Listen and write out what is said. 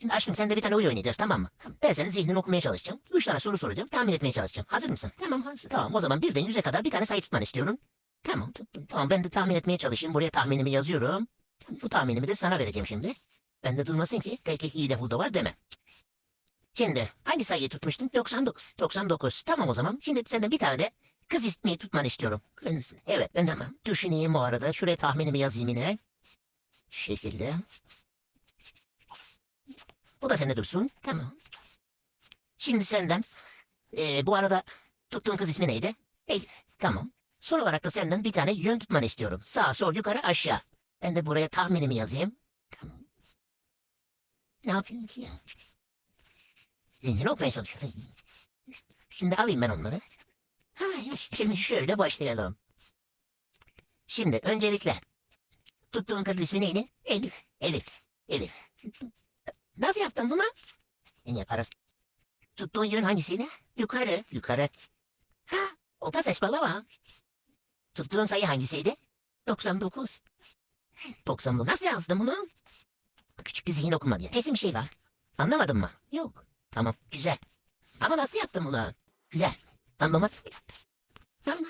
Şimdi aşkım sen de bir tane oyun oynayacağız tamam mı? Ben senin zihnini okumaya çalışacağım. Üç tane soru soracağım. Tahmin etmeye çalışacağım. Hazır mısın? Tamam hazır. Tamam o zaman birden yüze kadar bir tane sayı tutmanı istiyorum. Tamam tuttum. Tamam ben de tahmin etmeye çalışayım. Buraya tahminimi yazıyorum. Bu tahminimi de sana vereceğim şimdi. Ben de durmasın ki tek iyi de hulda var deme. Şimdi hangi sayıyı tutmuştum? 99. 99. Tamam o zaman. Şimdi senden bir tane de kız ismi tutmanı istiyorum. Evet ben tamam. Düşüneyim bu arada. Şuraya tahminimi yazayım yine. Şu şekilde. Bu da sende dursun. Tamam. Şimdi senden. eee, bu arada tuttuğun kız ismi neydi? Elif. Tamam. Son olarak da senden bir tane yön tutmanı istiyorum. Sağ, sol, yukarı, aşağı. Ben de buraya tahminimi yazayım. Tamam. Ne yapayım ki ya? Zihnini okumaya çalışıyorum. Şimdi alayım ben onları. Ha, şimdi şöyle başlayalım. Şimdi öncelikle tuttuğun kız ismi neydi? Elif. Elif. Elif. Nasıl yaptın bunu? Yaparız? Tuttuğun yön hangisiydi? Yukarı. Yukarı. Ha, o da saçmalama. Tuttuğun sayı hangisiydi? 99. 99. Nasıl yazdın bunu? Küçük bir zihin okuma diye. Kesin bir şey var. Anlamadın mı? Yok. Tamam, güzel. Ama nasıl yaptın bunu? Güzel. Anlamadın. Tamam.